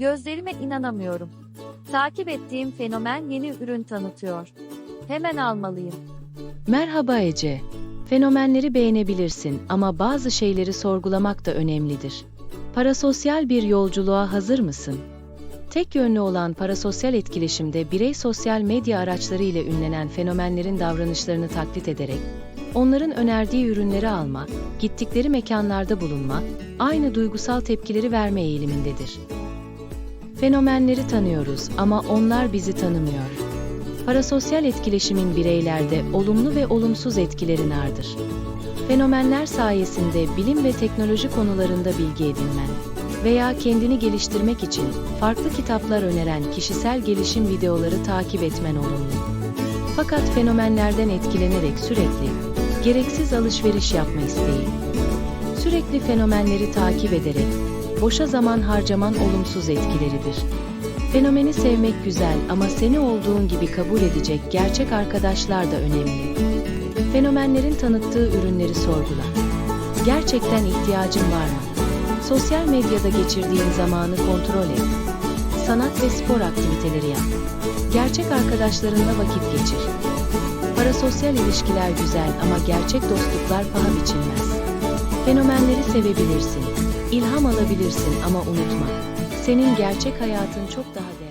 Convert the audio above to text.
Gözlerime inanamıyorum. Takip ettiğim fenomen yeni ürün tanıtıyor. Hemen almalıyım. Merhaba Ece. Fenomenleri beğenebilirsin ama bazı şeyleri sorgulamak da önemlidir. Parasosyal bir yolculuğa hazır mısın? Tek yönlü olan parasosyal etkileşimde birey sosyal medya araçları ile ünlenen fenomenlerin davranışlarını taklit ederek, onların önerdiği ürünleri alma, gittikleri mekanlarda bulunma, aynı duygusal tepkileri verme eğilimindedir. Fenomenleri tanıyoruz ama onlar bizi tanımıyor. Parasosyal etkileşimin bireylerde olumlu ve olumsuz etkileri vardır. Fenomenler sayesinde bilim ve teknoloji konularında bilgi edinmen veya kendini geliştirmek için farklı kitaplar öneren kişisel gelişim videoları takip etmen olumlu. Fakat fenomenlerden etkilenerek sürekli gereksiz alışveriş yapma isteği. Sürekli fenomenleri takip ederek boşa zaman harcaman olumsuz etkileridir. Fenomeni sevmek güzel ama seni olduğun gibi kabul edecek gerçek arkadaşlar da önemli. Fenomenlerin tanıttığı ürünleri sorgula. Gerçekten ihtiyacın var mı? Sosyal medyada geçirdiğin zamanı kontrol et. Sanat ve spor aktiviteleri yap. Gerçek arkadaşlarınla vakit geçir. Parasosyal ilişkiler güzel ama gerçek dostluklar paha biçilmez. Fenomenleri sevebilirsin, ilham alabilirsin ama unutma, senin gerçek hayatın çok daha değerli.